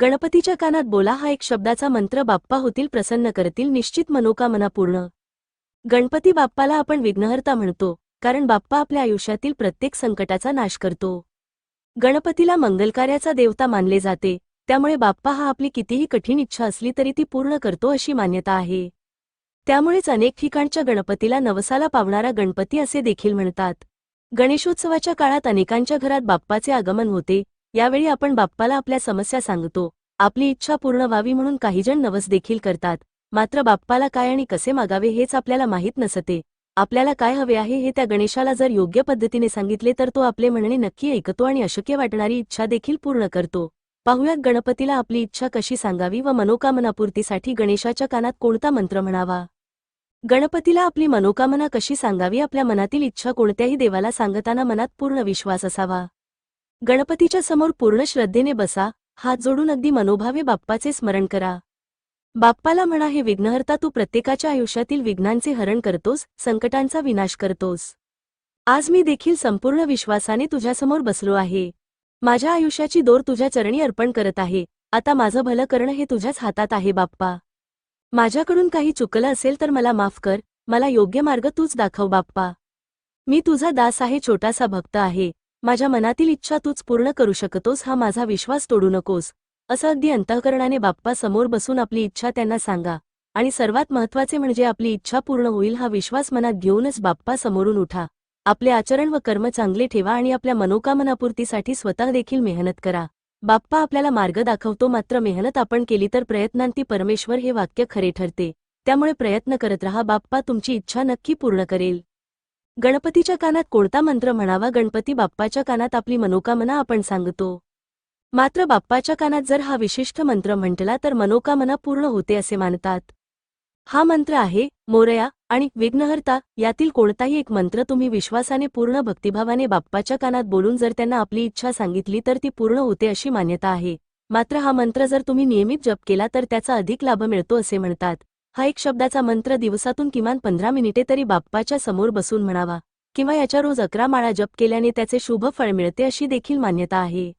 गणपतीच्या कानात बोला हा एक शब्दाचा मंत्र बाप्पा होतील प्रसन्न करतील निश्चित मनोकामना पूर्ण गणपती बाप्पाला आपण विघ्नहर्ता म्हणतो कारण बाप्पा आपल्या आयुष्यातील प्रत्येक संकटाचा नाश करतो. गणपतीला मंगलकार्याचा देवता मानले जाते त्यामुळे बाप्पा हा आपली कितीही कठीण इच्छा असली तरी ती पूर्ण करतो अशी मान्यता आहे. त्यामुळेच अनेक ठिकाणच्या गणपतीला नवसाला पावणारा गणपती असे देखील म्हणतात. गणेशोत्सवाच्या काळात अनेकांच्या घरात बाप्पाचे आगमन होते यावेळी आपण बाप्पाला आपल्या समस्या सांगतो. आपली इच्छा पूर्ण व्हावी म्हणून काहीजण नवस देखील करतात. मात्र बाप्पाला काय आणि कसे मागावे हेच आपल्याला माहीत नसते. आपल्याला काय हवे आहे हे त्या गणेशाला जर योग्य पद्धतीने सांगितले तर तो आपले म्हणणे नक्की ऐकतो आणि अशक्य वाटणारी इच्छा देखील पूर्ण करतो. पाहुयात गणपतीला आपली इच्छा कशी सांगावी व मनोकामनापूर्तीसाठी गणेशाच्या कानात कोणता मंत्र म्हणावा? गणपतीला आपली मनोकामना कशी सांगावी? आपल्या मनातील इच्छा कोणत्याही देवाला सांगताना मनात पूर्ण विश्वास असावा. गणपतीच्या समोर पूर्ण श्रद्धेने बसा हात जोडून अगदी मनोभावे बाप्पाचे स्मरण करा. बाप्पाला म्हणा हे विघ्नहर्ता तू प्रत्येकाच्या आयुष्यातील विघ्नांचे हरण करतोस संकटांचा विनाश करतोस. आज मी देखील संपूर्ण विश्वासाने तुझ्यासमोर बसलो आहे. माझ्या आयुष्याची दोर तुझ्या चरणी अर्पण करत आहे. आता माझं भलं करणं हे तुझ्याच हातात आहे बाप्पा. माझ्याकडून काही चुकलं असेल तर मला माफ कर. मला योग्य मार्ग तूच दाखव बाप्पा. मी तुझा दास आहे छोटासा भक्त आहे. माझ्या मनातील इच्छा तूच पूर्ण करू शकतोस हा माझा विश्वास तोडू नकोस. असं अगदी अंतःकरणाने बाप्पा समोर बसून आपली इच्छा त्यांना सांगा. आणि सर्वात महत्त्वाचे म्हणजे आपली इच्छा पूर्ण होईल हा विश्वास मनात घेऊनच बाप्पा समोरून उठा. आपले आचरण व कर्म चांगले ठेवा आणि आपल्या मनोकामनापूर्तीसाठी स्वतः देखील मेहनत करा. बाप्पा आपल्याला मार्ग दाखवतो मात्र मेहनत आपण केली तर प्रयत्नांती परमेश्वर हे वाक्य खरे ठरते. त्यामुळे प्रयत्न करत रहा बाप्पा तुमची इच्छा नक्की पूर्ण करेल. गणपतीच्या कानात कोणता मंत्र म्हणावा? गणपती बाप्पाच्या कानात आपली मनोकामना आपण सांगतो. मात्र बाप्पाच्या कानात जर हा विशिष्ट मंत्र म्हटला तर मनोकामना पूर्ण होते असे मानतात. हा मंत्र आहे मोरया आणि विघ्नहर्ता यातील कोणताही एक मंत्र तुम्ही विश्वासाने पूर्ण भक्तिभावाने बाप्पाच्या कानात बोलून जर त्यांना आपली इच्छा सांगितली तर ती पूर्ण होते अशी मान्यता आहे. मात्र हा मंत्र जर तुम्ही नियमित जप केला तर त्याचा अधिक लाभ मिळतो असे म्हणतात. हा एक शब्दाचा मंत्र दिवसातून किमान पंधरा मिनिटे तरी बाप्पाच्या समोर बसून म्हणावा किंवा याच्या रोज अकरा माळा जप केल्याने त्याचे शुभ फळ मिळते अशी देखील मान्यता आहे.